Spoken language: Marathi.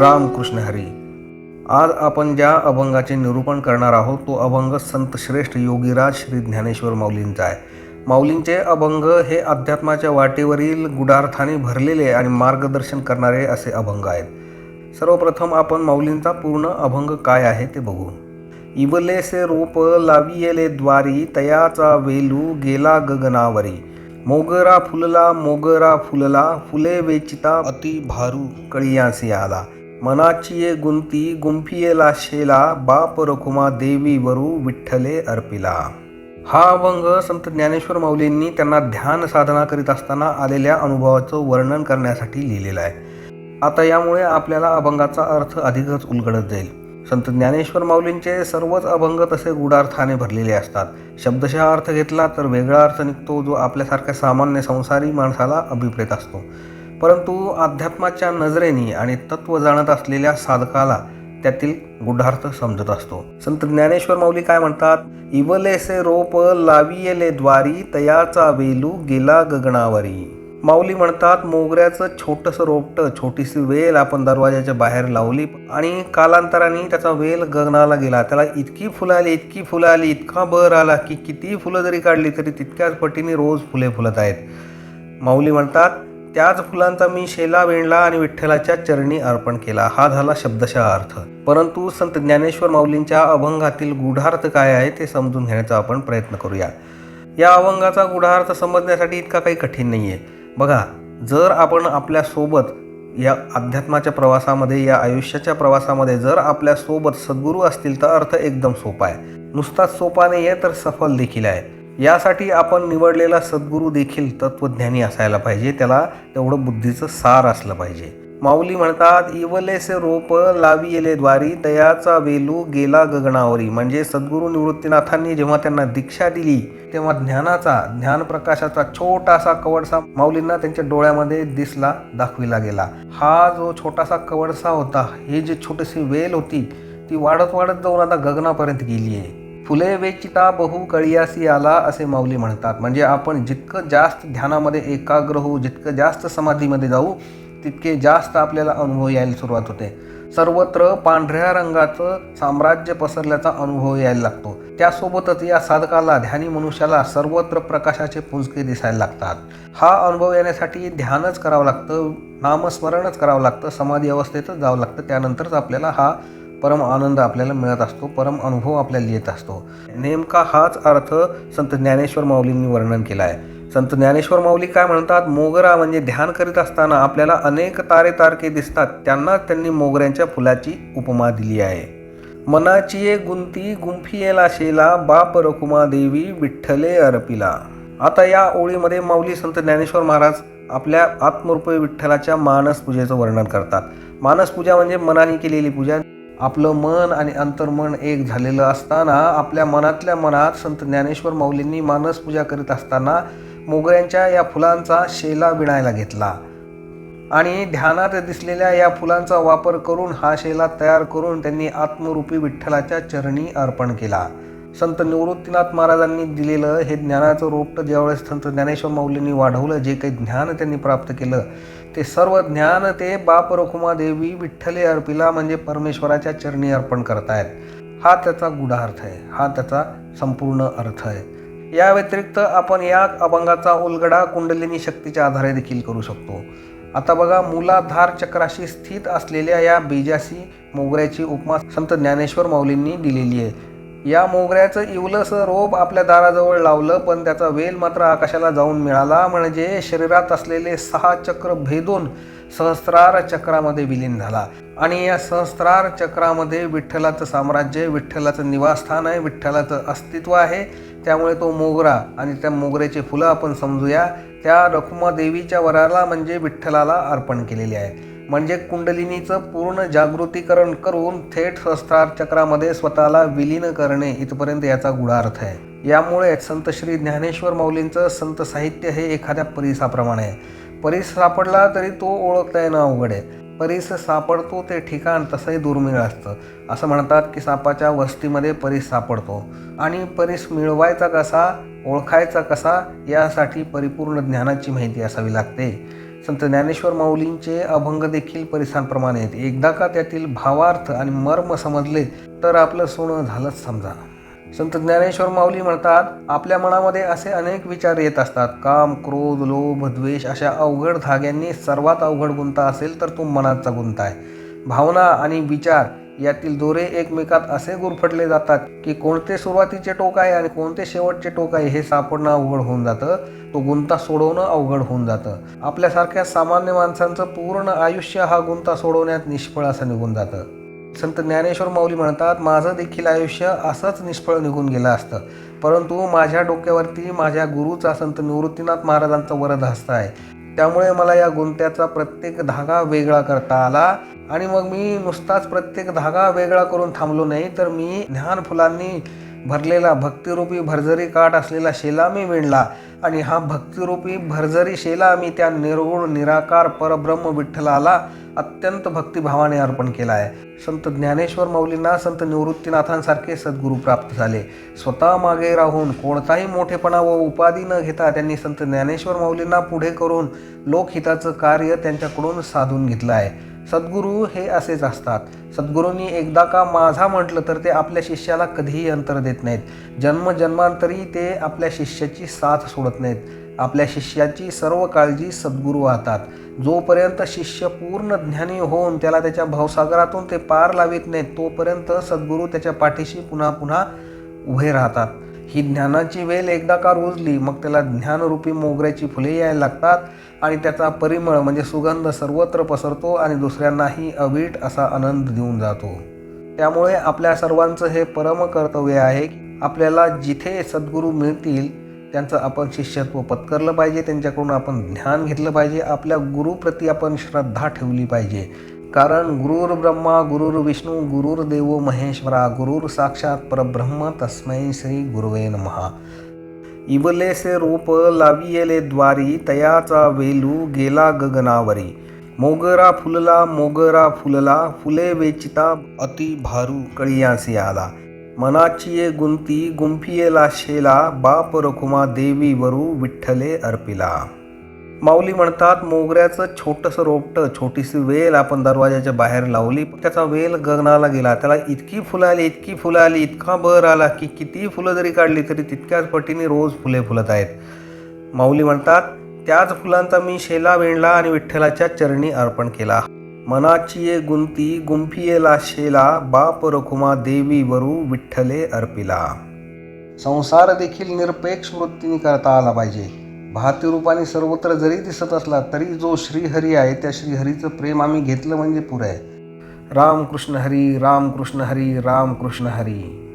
रामकृष्ण हरी. आज आपण ज्या अभंगाचे निरूपण करणार आहोत तो अभंग संत श्रेष्ठ योगीराज श्री ज्ञानेश्वर माऊलींचा आहे. माऊलींचे अभंग हे अध्यात्माच्या वाटेवरील गुढार्थाने भरलेले आणि मार्गदर्शन करणारे असे अभंग आहेत. सर्वप्रथम आपण माऊलींचा पूर्ण अभंग काय आहे ते बघू इवलेसे रोप लावियले द्वारी तयाचा वेलू गेला गगनावरी. मोगरा फुलला मोगरा फुलला फुले वेचिता अति भारू कळियासी आला मनाचीये गुंती गुंफियेला शेला बाप रखुमा देवी वरू विठ्ठले अर्पिला हा अभंग संत ज्ञानेश्वर माऊलींनी त्यांना ध्यान साधना करीत असताना आलेल्या अनुभवाचं वर्णन करण्यासाठी लिहिलेला आहे आता यामुळे आपल्याला अभंगाचा अर्थ अधिकच उलगडत जाईल संत ज्ञानेश्वर माऊलींचे सर्वच अभंग तसे गुढार्थाने भरलेले असतात शब्दशः अर्थ घेतला तर वेगळा अर्थ निघतो जो आपल्यासारख्या सामान्य संसारी माणसाला अभिप्रेत असतो परंतु अध्यात्माच्या नजरेने आणि तत्व जाणत असलेल्या साधकाला त्यातील गुढार्थ समजत असतो. संत ज्ञानेश्वर माऊली काय म्हणतात? इवलेसे रोप लावियले द्वारी तयाचा वेलू गेला गगनावरी. माऊली म्हणतात मोगऱ्याचं छोटंसं रोपटं छोटीशी वेल आपण दरवाजाच्या बाहेर लावली आणि कालांतराने त्याचा वेल गगनाला गेला. त्याला इतकी फुलं आली इतकी फुलं आली इतका बर आला की किती फुलं जरी काढली तरी तितक्याच पटीने रोज फुले फुलत आहेत. माऊली म्हणतात त्याच फुलांचा मी शेला विणला आणि विठ्ठलाच्या चरणी अर्पण केला. हा झाला शब्दशः अर्थ. परंतु संत ज्ञानेश्वर माऊलींच्या अभंगातील गूढार्थ काय आहे ते समजून घेण्याचा आपण प्रयत्न करूया या अभंगाचा गूढार्थ समजण्यासाठी इतका काही कठीण नाही आहे बघा जर आपण आपल्यासोबत या अध्यात्माच्या प्रवासामध्ये या आयुष्याच्या प्रवासामध्ये जर आपल्यासोबत सद्गुरू असतील तर अर्थ एकदम सोपा आहे. नुसताच सोपा नाही आहे तर सफल देखील आहे. यासाठी आपण निवडलेला सद्गुरू देखील तत्वज्ञानी असायला पाहिजे. त्याला तेवढं बुद्धीचं सार असलं पाहिजे. माऊली म्हणतात इवलेसे रोप लावियले द्वारी दयाचा वेलू गेला गगनावरी. म्हणजे सद्गुरू निवृत्तीनाथांनी जेव्हा त्यांना दीक्षा दिली तेव्हा ज्ञानाचा ज्ञानप्रकाशाचा छोटासा कवडसा माऊलींना त्यांच्या डोळ्यामध्ये दिसला दाखविला गेला. हा जो छोटासा कवडसा होता ही जी छोटीशी वेल होती ती वाढत वाढत जाऊन आता गगनापर्यंत गेली आहे फुले वेचिता बहु कळियासी आला असे माऊली म्हणतात. म्हणजे आपण जितकं जास्त ध्यानामध्ये एकाग्र होऊ जितकं जास्त समाधीमध्ये जाऊ तितके जास्त आपल्याला अनुभव यायला सुरुवात होते. सर्वत्र पांढऱ्या रंगाचं साम्राज्य पसरल्याचा अनुभव यायला लागतो. त्यासोबतच या साधकाला ध्यानी मनुष्याला सर्वत्र प्रकाशाचे पुंजके दिसायला लागतात. हा अनुभव येण्यासाठी ध्यानच करावं लागतं नामस्मरणच करावं लागतं समाधी अवस्थेतच जावं लागतं. त्यानंतरच आपल्याला हा परम आनंद आपल्याला मिळत असतो परम अनुभव आपल्याला येत असतो. नेमका हाच अर्थ संत ज्ञानेश्वर माऊलींनी वर्णन केला आहे संत ज्ञानेश्वर माऊली काय म्हणतात? मोगरा म्हणजे ध्यान करीत असताना आपल्याला अनेक तारे तारके दिसतात. त्यांना त्यांनी मोगऱ्यांच्या फुलाची उपमा दिली आहे. मनाची ये गुंती गुंफियेला शेला बाप रकुमा देवी विठ्ठले अर्पिला. आता या ओळीमध्ये माऊली संत ज्ञानेश्वर महाराज आपल्या आत्मरूपी विठ्ठलाच्या मानस पूजेचं वर्णन करतात. मानस पूजा म्हणजे मनाने केलेली पूजा. आपलं मन आणि अंतर्मन एक झालेलं असताना आपल्या मनातल्या मनात संत ज्ञानेश्वर माऊलींनी मानस पूजा करीत असताना मोगऱ्यांच्या या फुलांचा शेला विणायला घेतला. आणि ध्यानात दिसलेल्या या फुलांचा वापर करून हा शेला तयार करून त्यांनी आत्मरूपी विठ्ठलाच्या चरणी अर्पण केला. संत निवृत्तीनाथ महाराजांनी दिलेलं हे ज्ञानाचं रोपटं ज्यावेळेस संत ज्ञानेश्वर माऊलींनी वाढवलं जे काही ज्ञान त्यांनी प्राप्त केलं ते सर्व ज्ञान ते बाप रखुमादेवी विठ्ठले अर्पिला म्हणजे परमेश्वराच्या चरणी अर्पण करतायत हा त्याचा गुढार्थ आहे. हा त्याचा संपूर्ण अर्थ आहे. या व्यतिरिक्त आपण या अभंगाचा उलगडा कुंडलिनी शक्तीच्या आधारे देखील करू शकतो. आता बघा मूलाधार चक्राशी स्थित असलेल्या या बीजाशी मोगऱ्याची उपमा संत ज्ञानेश्वर माऊलींनी दिलेली आहे. या मोगऱ्याचं इवलंसं रोप आपल्या दाराजवळ लावलं पण त्याचा वेल मात्र आकाशाला जाऊन मिळाला. म्हणजे शरीरात असलेले सहा चक्र भेदून सहस्रार चक्रामध्ये विलीन झाला. आणि या सहस्रार चक्रामध्ये विठ्ठलाचं साम्राज्य विठ्ठलाचं निवासस्थान आहे विठ्ठलाचं अस्तित्व आहे. त्यामुळे तो मोगरा आणि त्या मोगऱ्याची फुलं आपण समजूया. त्या रखुमा देवीच्या वराला म्हणजे विठ्ठलाला अर्पण केलेली आहे. म्हणजे कुंडलिनीचं पूर्ण जागृतीकरण करून थेट सहस्त्रार चक्रामध्ये स्वतःला विलीन करणे इथपर्यंत याचा गुढार्थ आहे. यामुळे संत श्री ज्ञानेश्वर माऊलींचं संत साहित्य हे एखाद्या परिसाप्रमाणे आहे. परीस सापडला तरी तो ओळखता येणं अवघड आहे. परीस सापडतो ते ठिकाण तसंही दुर्मिळ असतं. असं म्हणतात की सापाच्या वस्तीमध्ये परीस सापडतो. आणि परीस मिळवायचा कसा ओळखायचा कसा यासाठी परिपूर्ण ज्ञानाची माहिती असावी लागते. संत ज्ञानेश्वर माऊलींचे अभंग देखील परिसांप्रमाणे आहेत. एकदा का त्यातील भावार्थ आणि मर्म समजले तर आपलं सोनं झालंच समजा. संत ज्ञानेश्वर माऊली म्हणतात आपल्या मनामध्ये असे अनेक विचार येत असतात. काम क्रोध लोभ द्वेष अशा अवघड धाग्यांनी सर्वात अवघड गुंता असेल तर तो मनाचा गुंता आहे. भावना आणि विचार यातील दोरे एकमेकात असे गुरफटले जातात की कोणते सुरुवातीचे टोक आहे आणि कोणते शेवटचे टोक आहे हे सापडणं अवघड होऊन जातं. तो गुंता सोडवणं अवघड होऊन जातं. आपल्यासारख्या सामान्य माणसांचं पूर्ण आयुष्य हा गुंता सोडवण्यात निष्फळ असं निघून जातं. संत ज्ञानेश्वर माऊली म्हणतात माझं देखील आयुष्य असंच निष्फळ निघून गेलं असतं. परंतु माझ्या डोक्यावरती माझ्या गुरुचा संत निवृत्तीनाथ महाराजांचा वरद हस्त आहे. त्यामुळे मला या गुंत्याचा प्रत्येक धागा वेगळा करता आला. आणि मग मी नुसताच प्रत्येक धागा वेगळा करून थांबलो नाही तर मी ज्ञान फुलांनी भरलेला भक्तिरूपी भरजरी काठ असलेला शेला मी विणला आणि हा भक्तिरूपी भरजरी शेला मी त्या निर्गुण निराकार परब्रह्म विठ्ठलाला अत्यंत भक्तिभावाने अर्पण केला आहे संत ज्ञानेश्वर मौलींना संत निवृत्तीनाथांसारखे सद्गुरू प्राप्त झाले. स्वतः मागे राहून कोणताही मोठेपणा व उपाधी न घेता त्यांनी संत ज्ञानेश्वर मौलींना पुढे करून लोकहिताचं कार्य त्यांच्याकडून साधून घेतलं आहे सद्गुरू हे असेच असतात. सद्गुरूंनी एकदा का माझा म्हटलं तर ते आपल्या शिष्याला कधीही अंतर देत नाहीत. जन्म जन्मांतरी ते आपल्या शिष्याची साथ सोडत नाहीत. आपल्या शिष्याची सर्व काळजी सद्गुरू वाहतात. जोपर्यंत शिष्य पूर्ण ज्ञानी होऊन त्याला त्याच्या भावसागरातून ते पार लावित नाहीत तोपर्यंत सद्गुरू त्याच्या पाठीशी पुन्हा पुन्हा उभे राहतात. ही ज्ञानाची वेल एकदा का रुजली मग त्याला ज्ञानरूपी मोगऱ्याची फुले यायला लागतात आणि त्याचा परिमळ म्हणजे सुगंध सर्वत्र पसरतो आणि दुसऱ्यांनाही अवीट असा आनंद देऊन जातो. त्यामुळे आपल्या सर्वांचं हे परम कर्तव्य आहे की आपल्याला जिथे सद्गुरू मिळतील त्यांचं आपण शिष्यत्व पत्करलं पाहिजे त्यांच्याकडून आपण ज्ञान घेतलं पाहिजे आपल्या गुरुप्रती आपण श्रद्धा ठेवली पाहिजे. कारण गुरुर ब्रह्मा गुरुर विष्णू गुरुर देवो महेश्वरा गुरुर साक्षात परब्रह्म तस्मै श्री गुरुवे नमहा इवलेसे रोप लावियले द्वारी तयाचा वेलू गेला गगनावरी. मोगरा फुलला मोगरा फुलला फुले वेचिता अति भारू कळियासी आला. मनाची गुंती गुंफियेला शेला बाप रखुमा देवी वरू विठ्ठले अर्पिला. माऊली म्हणतात मोगऱ्याचं छोटंसं रोपटं छोटीशी वेल आपण दरवाजाच्या बाहेर लावली त्याचा वेल गगनाला गेला. त्याला इतकी फुलं आली इतकी फुलं आली इतका बहर आला की किती फुलं जरी काढली तरी तितक्याच पटीने रोज फुले फुलत आहेत. माऊली म्हणतात त्याच फुलांचा मी शेला विणला आणि विठ्ठलाच्या चरणी अर्पण केला. मनाची ये गुंती गुंफियेला शेला बाप रखुमा देवी वरू विठ्ठले अर्पिला. संसार देखील निरपेक्ष वृत्तीने करता आला पाहिजे. भारतीय रूपाने सर्वत्र जरी दिसत असला तरी जो श्रीहरी आहे त्या श्रीहरीचं प्रेम आम्ही घेतलं म्हणजे पुरं आहे. राम कृष्ण हरी राम कृष्ण हरी राम कृष्ण हरी.